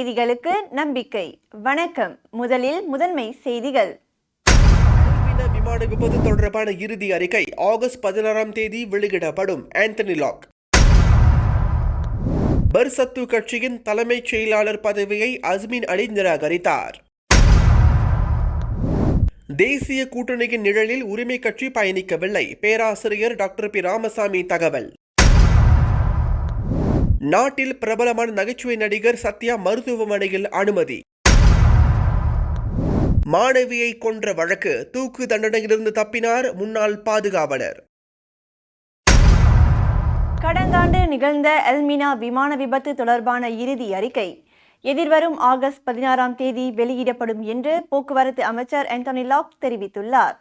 செய்திகளுக்கு நம்பிக்கை. வணக்கம். முதலில் முதன்மை செய்திகள். விமான விமான விபத்து தொடர்பான இறுதி அறிக்கை ஆகஸ்ட் பதினாறாம் தேதி வெளியிடப்படும். Anthony lock. பர்சத்து கட்சியின் தலைமைச் செயலாளர் பதவியை அஸ்மின் அலி நிராகரித்தார். தேசிய கூட்டணியின் நிழலில் உரிமை கட்சி பயணிக்கவில்லை. பேராசிரியர் டாக்டர் பி. ராமசாமி தகவல். நாட்டில் பிரபலமான நகைச்சுவை நடிகர் சத்யா மருத்துவமனையில் அனுமதி. மாணவியை கொன்ற வழக்கு தூக்கு தண்டனையிலிருந்து தப்பினார் முன்னாள் பாதுகாவலர். கடந்த ஆண்டு நிகழ்ந்த எல்மினா விமான விபத்து தொடர்பான இறுதி அறிக்கை எதிர்வரும் ஆகஸ்ட் பதினாறாம் தேதி வெளியிடப்படும் என்று போக்குவரத்து அமைச்சர் ஆண்டனி லாக் தெரிவித்துள்ளார்.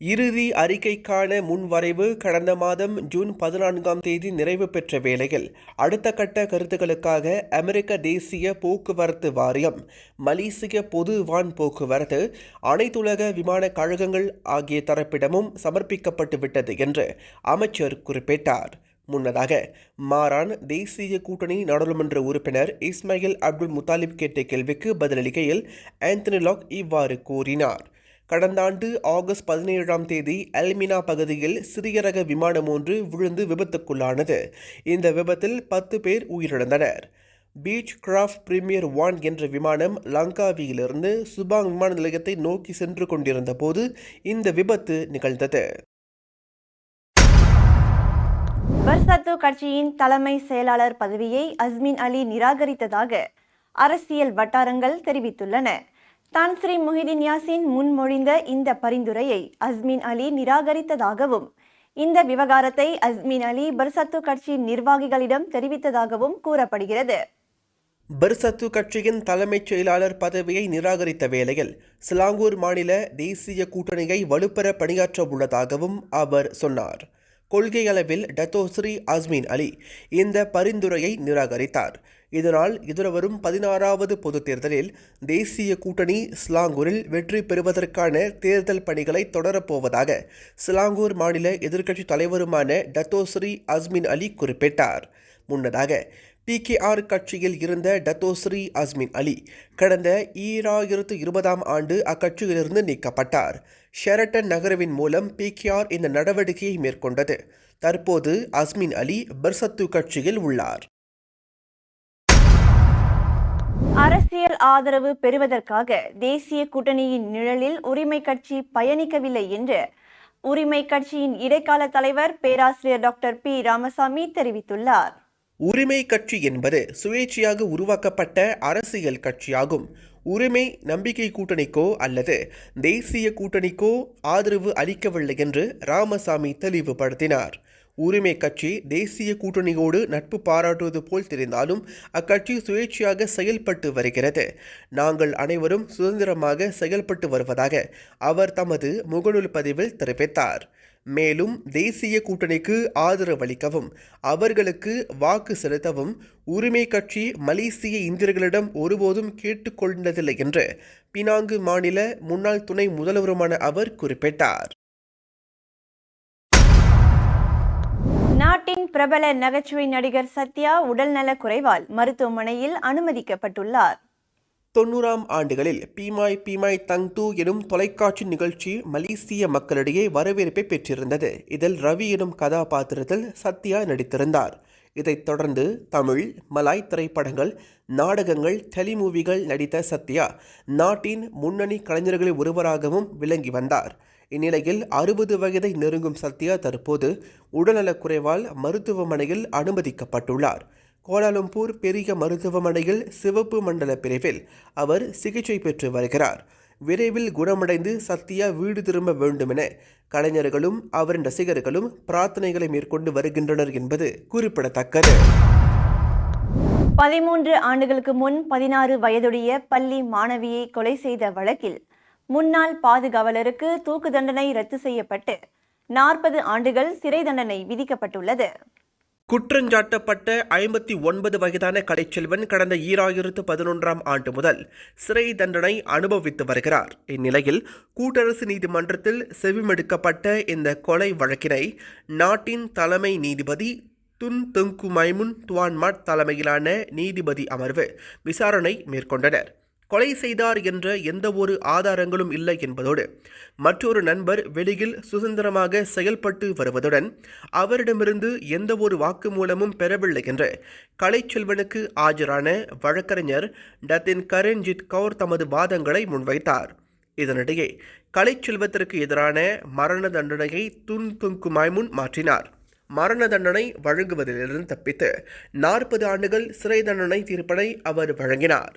இறுதி அறிக்கைக்கான முன்வரைவு கடந்த மாதம் ஜூன் பதினான்காம் தேதி நிறைவு பெற்ற வேளையில் அடுத்த கட்ட கருத்துக்களுக்காக அமெரிக்க தேசிய போக்குவரத்து வாரியம் மலேசிய பொது வான் போக்குவரத்து அனைத்துலக விமான கழகங்கள் ஆகிய தரப்பிடமும் சமர்ப்பிக்கப்பட்டு விட்டது என்று அமைச்சர் குறிப்பிட்டார். முன்னதாக மாறான் தேசிய கூட்டணி நாடாளுமன்ற உறுப்பினர் இஸ்மாயில் அப்துல் முத்தாலிப் கேட்ட கேள்விக்கு பதிலளிக்கையில் ஆந்தனி லாக் இவ்வாறு கூறினார். கடந்த ஆண்டு ஆகஸ்ட் பதினேழாம் தேதி அல்மினா பகுதியில் சிறிய ரக விமானம் ஒன்று விழுந்து விபத்துக்குள்ளானது. இந்த விபத்தில் பத்து பேர் உயிரிழந்தனர். பீச் கிராஃப்ட் பிரீமியர் ஒன் என்ற விமானம் லங்காவியிலிருந்து சுபாங் விமான நிலையத்தை நோக்கி சென்று கொண்டிருந்த போது இந்த விபத்து நிகழ்ந்தது. பர்சத்து கட்சியின் தலைமை செயலாளர் பதவியை அஸ்மின் அலி நிராகரித்ததாக அரசியல் வட்டாரங்கள் தெரிவித்துள்ளன. தான் ஸ்ரீ முஹிதீன் யாசின் முன்மொழிந்த இந்த பரிந்துரையை அஸ்மின் அலி நிராகரித்ததாகவும் இந்த விவகாரத்தை அஸ்மின் அலி பர்சத்து கட்சி நிர்வாகிகளிடம் தெரிவித்ததாகவும் கூறப்படுகிறது. பர்சத்து கட்சியின் தலைமைச் செயலாளர் பதவியை நிராகரித்த வேளையில் சிலாங்கூர் மாநில தேசிய கூட்டணியை வலுப்பெற பணியாற்ற உள்ளதாகவும் அவர் சொன்னார். கொள்கை அளவில் டத்தோஸ்ரீ அஸ்மின் அலி இந்த பரிந்துரையை நிராகரித்தார். இதனால் எதிர்வரும் பதினாறாவது பொதுத் தேர்தலில் தேசிய கூட்டணி ஸ்லாங்கூரில் வெற்றி பெறுவதற்கான தேர்தல் பணிகளை தொடரப்போவதாக சிலாங்கூர் மாநில எதிர்க்கட்சித் தலைவருமான டத்தோஸ்ரீ அஸ்மின் அலி குறிப்பிட்டார். முன்னதாக பிகேஆர் கட்சியில் இருந்த டத்தோஸ்ரீ அஸ்மின் அலி கடந்த ஈராயிரத்து இருபதாம் ஆண்டு அக்கட்சியிலிருந்து நீக்கப்பட்டார். ஷெரட்டன் நகரவின் மூலம் பிகேஆர் இந்த நடவடிக்கையை மேற்கொண்டது. தற்போது அஸ்மின் அலி பர்சத்து கட்சியில் உள்ளார். அரசியல் ஆதரவு பெறுவதற்காக தேசிய கூட்டணியின் நிழலில் உரிமை கட்சி பயணிக்கவில்லை என்று உரிமை கட்சியின் இடைக்கால தலைவர் பேராசிரியர் டாக்டர் பி ராமசாமி தெரிவித்துள்ளார். உரிமை கட்சி என்பது சுயேட்சையாக உருவாக்கப்பட்ட அரசியல் கட்சியாகும். உரிமை நம்பிக்கை கூட்டணிக்கோ அல்லது தேசிய கூட்டணிக்கோ ஆதரவு அளிக்கவில்லை என்று ராமசாமி தெளிவுபடுத்தினார். உரிமை கட்சி தேசிய கூட்டணியோடு நட்பு பாராட்டுவது போல் தெரிந்தாலும் அக்கட்சி சுயேட்சையாக செயல்பட்டு வருகிறது. நாங்கள் அனைவரும் சுதந்திரமாக செயல்பட்டு வருவதாக அவர் தமது முகநூல் பதிவில் தெரிவித்தார். மேலும் தேசிய கூட்டணிக்கு ஆதரவளிக்கவும் அவர்களுக்கு வாக்கு செலுத்தவும் உரிமை கட்சி மலேசிய இந்தியர்களிடம் ஒருபோதும் கேட்டுக்கொண்டதில்லை என்று பினாங்கு மாநில முன்னாள் துணை முதல்வருமான அவர் குறிப்பிட்டார். நாட்டின் பிரபல நகைச்சுவை நடிகர் சத்யா உடல்நலக் குறைவால் மருத்துவமனையில் அனுமதிக்கப்பட்டுள்ளார். தொண்ணூறாம் ஆண்டுகளில் பீமாய் பீமாய் தங் தூ எனும் தொலைக்காட்சி நிகழ்ச்சி மலேசிய மக்களிடையே வரவேற்பை பெற்றிருந்தது. இதில் ரவி எனும் கதாபாத்திரத்தில் சத்யா நடித்திருந்தார். இதைத் தொடர்ந்து தமிழ் மலாய் திரைப்படங்கள் நாடகங்கள் டெலிமூவிகள் நடித்த சத்யா நாட்டின் முன்னணி கலைஞர்களில் ஒருவராகவும் விளங்கி வந்தார். இந்நிலையில் அறுபது வயதை நெருங்கும் சத்யா தற்போது உடல்நலக்குறைவால் மருத்துவமனையில் அனுமதிக்கப்பட்டுள்ளார். கோலாலம்பூர் பெரிய மருத்துவமனையில் சிவப்பு மண்டல பிரிவில் அவர் சிகிச்சை பெற்று வருகிறார். விரைவில் குணமடைந்து சத்யா வீடு திரும்ப வேண்டுமென கலைஞர்களும் அவரின் ரசிகர்களும் பிரார்த்தனைகளை மேற்கொண்டு வருகின்றனர் என்பது குறிப்பிடத்தக்கது. பதிமூன்று ஆண்டுகளுக்கு முன் பதினாறு வயதுடைய பள்ளி மாணவியை கொலை செய்த வழக்கில் முன்னாள் பாதுகாவலருக்கு தூக்கு தண்டனை ரத்து செய்யப்பட்டு நாற்பது ஆண்டுகள் சிறை தண்டனை விதிக்கப்பட்டுள்ளது. குற்றஞ்சாட்டப்பட்ட ஐம்பத்தி ஒன்பது வயதான கலைச்செல்வன் கடந்த ஈராயிரத்து பதினொன்றாம் ஆண்டு முதல் சிறை தண்டனை அனுபவித்து வருகிறார். இந்நிலையில் கூட்டரசு நீதிமன்றத்தில் செவிமெடுக்கப்பட்ட இந்த கொலை வழக்கினை நாட்டின் தலைமை நீதிபதி துன் தெங்கு மைமுன் துவான்மாட் தலைமையிலான நீதிபதி அமர்வு விசாரணை மேற்கொண்டனர். கொலை செய்தார் என்ற எந்தவொரு ஆதாரங்களும் இல்லை என்பதோடு மற்றொரு நண்பர் வெளியில் சுதந்திரமாக செயல்பட்டு வருவதுடன் அவரிடமிருந்து எந்தவொரு வாக்குமூலமும் பெறவில்லை என்று கலைச்செல்வனுக்கு ஆஜரான வழக்கறிஞர் டத்தின் கரண்ஜித் கவுர் தமது வாதங்களை முன்வைத்தார். இதனிடையே கலைச்செல்வத்திற்கு எதிரான மரண தண்டனையை துன் துங்கு மாற்றினார். மரண தண்டனை வழங்குவதிலிருந்து தப்பித்து நாற்பது ஆண்டுகள் சிறை தண்டனை தீர்ப்பினை அவர் வழங்கினார்.